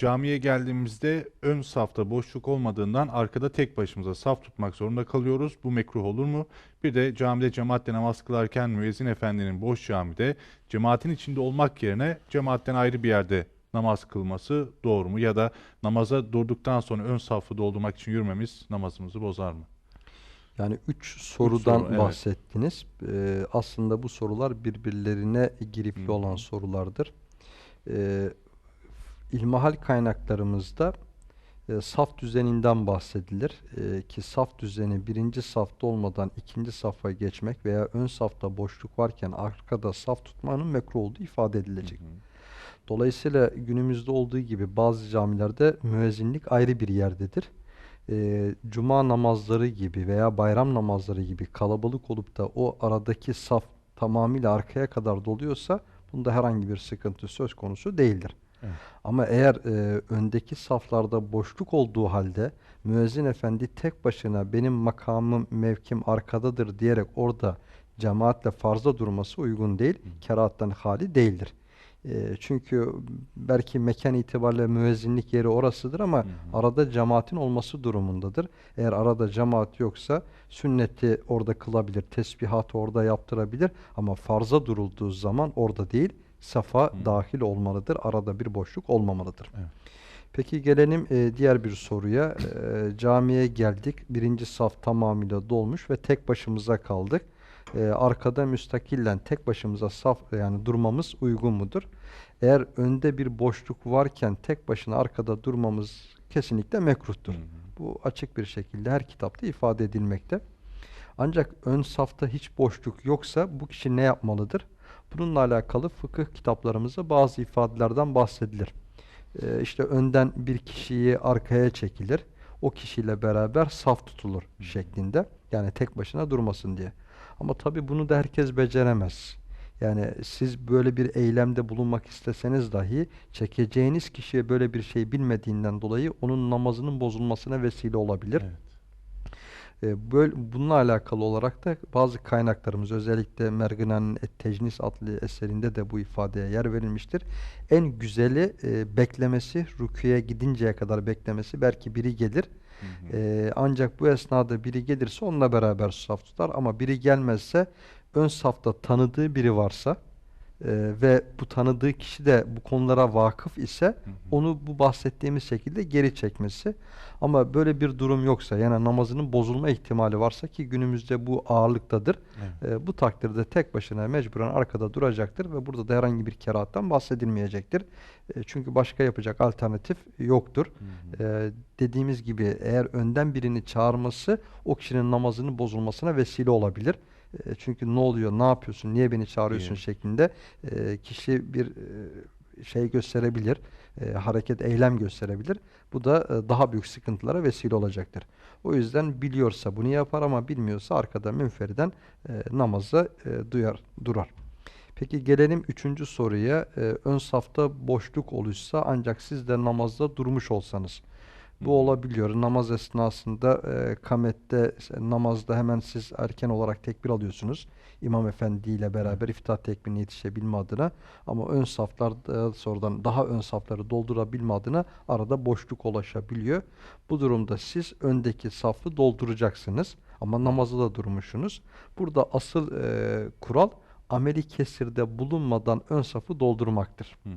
Camiye geldiğimizde ön safta boşluk olmadığından arkada tek başımıza saf tutmak zorunda kalıyoruz. Bu mekruh olur mu? Bir de camide cemaatle namaz kılarken müezzin efendinin boş camide cemaatin içinde olmak yerine cemaatten ayrı bir yerde namaz kılması doğru mu? Ya da namaza durduktan sonra ön safı doldurmak için yürümemiz namazımızı bozar mı? Yani üç sorudan soru, evet. bahsettiniz. Ee, aslında bu sorular birbirlerine girifli Hı olan sorulardır. Ee, ilmihal kaynaklarımızda e, saf düzeninden bahsedilir. Ee, ki saf düzeni birinci safta olmadan ikinci safa geçmek veya ön safta boşluk varken arkada saf tutmanın mekruh olduğu ifade edilecek. Hı hı. Dolayısıyla günümüzde olduğu gibi bazı camilerde müezzinlik ayrı bir yerdedir. Ee, Cuma namazları gibi veya bayram namazları gibi kalabalık olup da o aradaki saf tamamıyla arkaya kadar doluyorsa bunda herhangi bir sıkıntı söz konusu değildir. Evet. Ama eğer e, öndeki saflarda boşluk olduğu halde müezzin efendi tek başına benim makamım, mevkim arkadadır diyerek orada cemaatle farza durması uygun değil. Kerahattan hali değildir. E, çünkü belki mekan itibariyle müezzinlik yeri orasıdır ama Hı hı. arada cemaatin olması durumundadır. Eğer arada cemaat yoksa sünneti orada kılabilir, tesbihatı orada yaptırabilir ama farza durulduğu zaman orada değil, safa Hı. dahil olmalıdır. Arada bir boşluk olmamalıdır. Evet. Peki gelelim e, diğer bir soruya. E, camiye geldik. Birinci saf tamamıyla dolmuş ve tek başımıza kaldık. E, arkada müstakillen tek başımıza saf yani durmamız uygun mudur? Eğer önde bir boşluk varken tek başına arkada durmamız kesinlikle mekruhtur. Hı hı. Bu açık bir şekilde her kitapta ifade edilmekte. Ancak ön safta hiç boşluk yoksa bu kişi ne yapmalıdır? Bununla alakalı fıkıh kitaplarımızda bazı ifadelerden bahsedilir. Ee, işte önden bir kişiyi arkaya çekilir. O kişiyle beraber saf tutulur şeklinde. Yani tek başına durmasın diye. Ama tabii bunu da herkes beceremez. Yani siz böyle bir eylemde bulunmak isteseniz dahi çekeceğiniz kişiye böyle bir şey bilmediğinden dolayı onun namazının bozulmasına vesile olabilir. Evet. E, Böyle, bununla alakalı olarak da bazı kaynaklarımız özellikle Mergina'nın Et-Tecnis adlı eserinde de bu ifadeye yer verilmiştir. En güzeli e, beklemesi, rüküye gidinceye kadar beklemesi. Belki biri gelir. Hı hı. E, ancak bu esnada biri gelirse onunla beraber saf tutar. Ama biri gelmezse ön safta tanıdığı biri varsa e, ve bu tanıdığı kişi de bu konulara vakıf ise Hı hı. onu bu bahsettiğimiz şekilde geri çekmesi. Ama böyle bir durum yoksa yani namazının bozulma ihtimali varsa ki günümüzde bu ağırlıktadır. Evet. e, bu takdirde tek başına mecburen arkada duracaktır ve burada da herhangi bir kerahattan bahsedilmeyecektir. E, çünkü başka yapacak alternatif yoktur. Hı hı. E, dediğimiz gibi eğer önden birini çağırması o kişinin namazının bozulmasına vesile olabilir. E, çünkü ne oluyor, ne yapıyorsun, niye beni çağırıyorsun Diye. şeklinde e, kişi bir e, şey gösterebilir, e, hareket, eylem gösterebilir. Bu da e, daha büyük sıkıntılara vesile olacaktır. O yüzden biliyorsa bunu yapar ama bilmiyorsa arkada münferiden e, namaza e, duyar, durar. Peki gelelim üçüncü soruya. E, ön safta boşluk oluşsa ancak siz de namazda durmuş olsanız. Bu olabiliyor. Namaz esnasında e, kamette işte namazda hemen siz erken olarak tekbir alıyorsunuz. İmam Efendi ile beraber iftihar tekbirine yetişebilme adına. Ama ön saflarda sonradan daha ön safları doldurabilme adına arada boşluk ulaşabiliyor. Bu durumda siz öndeki safı dolduracaksınız. Ama namazı da durmuşsunuz. Burada asıl e, kural ameli kesirde bulunmadan ön safı doldurmaktır. Ee,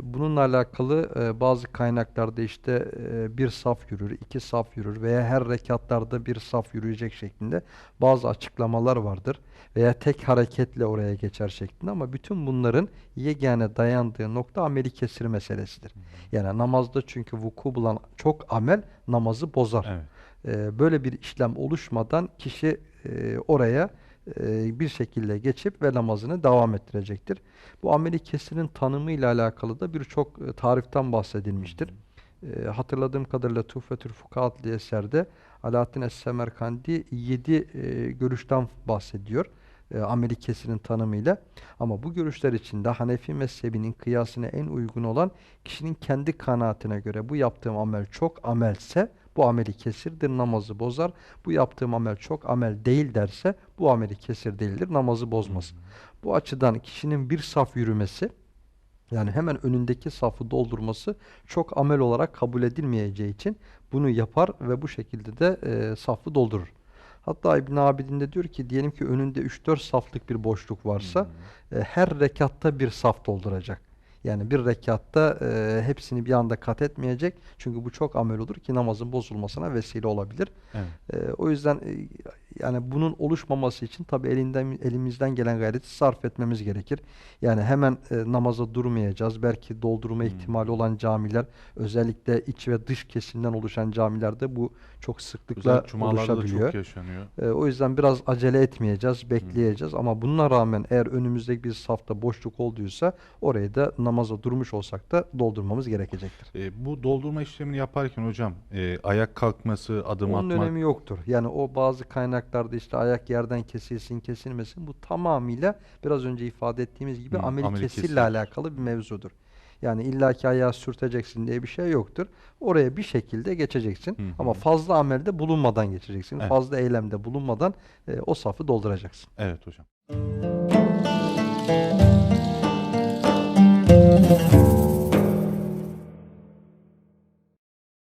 Bununla alakalı e, bazı kaynaklarda işte e, bir saf yürür, iki saf yürür veya her rekatlarda bir saf yürüyecek şeklinde bazı açıklamalar vardır. Veya tek hareketle oraya geçer şeklinde ama bütün bunların yegane dayandığı nokta ameli kesir meselesidir. Yani namazda çünkü vuku bulan çok amel namazı bozar. Evet. Ee, Böyle bir işlem oluşmadan kişi e, oraya e, bir şekilde geçip ve namazını devam ettirecektir. Bu ameli kesirin tanımıyla alakalı da birçok e, tariften bahsedilmiştir. E, hatırladığım kadarıyla Tuhfetül Fukaha adlı eserde Alaaddin Es-Semerkandi 7 görüşten bahsediyor. Ameli kesirin tanımıyla. Ama bu görüşler içinde Hanefi mezhebinin kıyasına en uygun olan kişinin kendi kanaatine göre bu yaptığım amel çok amelse bu ameli kesirdir, namazı bozar. Bu yaptığım amel çok amel değil derse bu ameli kesir değildir, namazı bozmaz. Bu açıdan kişinin bir saf yürümesi yani hemen önündeki safı doldurması çok amel olarak kabul edilmeyeceği için bunu yapar ve bu şekilde de e, safı doldurur. Hatta İbn Abidin de diyor ki diyelim ki önünde 3-4 saflık bir boşluk varsa e, her rekatta bir saf dolduracak. Yani bir rekatta e, hepsini bir anda kat etmeyecek. Çünkü bu çok amel olur ki namazın bozulmasına vesile olabilir. Evet. E, o yüzden e, yani bunun oluşmaması için tabii elinden elimizden gelen gayreti sarf etmemiz gerekir. Yani hemen e, namaza durmayacağız. Belki doldurma ihtimali olan camiler özellikle iç ve dış kesimden oluşan camilerde bu çok sıklıkla da oluşabiliyor. çok yaşanıyor. E, o yüzden biraz acele etmeyeceğiz, bekleyeceğiz ama bununla rağmen eğer önümüzdeki bir safta boşluk olduysa orayı da namaza durmuş olsak da doldurmamız gerekecektir. E, bu doldurma işlemini yaparken hocam e, ayak kalkması, adım Onun atmak önemi yoktur. Yani o bazı kaynaklarda işte ayak yerden kesilsin, kesilmesin bu tamamıyla biraz önce ifade ettiğimiz gibi Hı, ameli ameli kesirle kesir. alakalı bir mevzudur. Yani illaki ayağı sürteceksin diye bir şey yoktur. Oraya bir şekilde geçeceksin. Hı hı. Ama fazla amelde bulunmadan geçeceksin. Evet. Fazla eylemde bulunmadan e, o safı dolduracaksın. Evet hocam.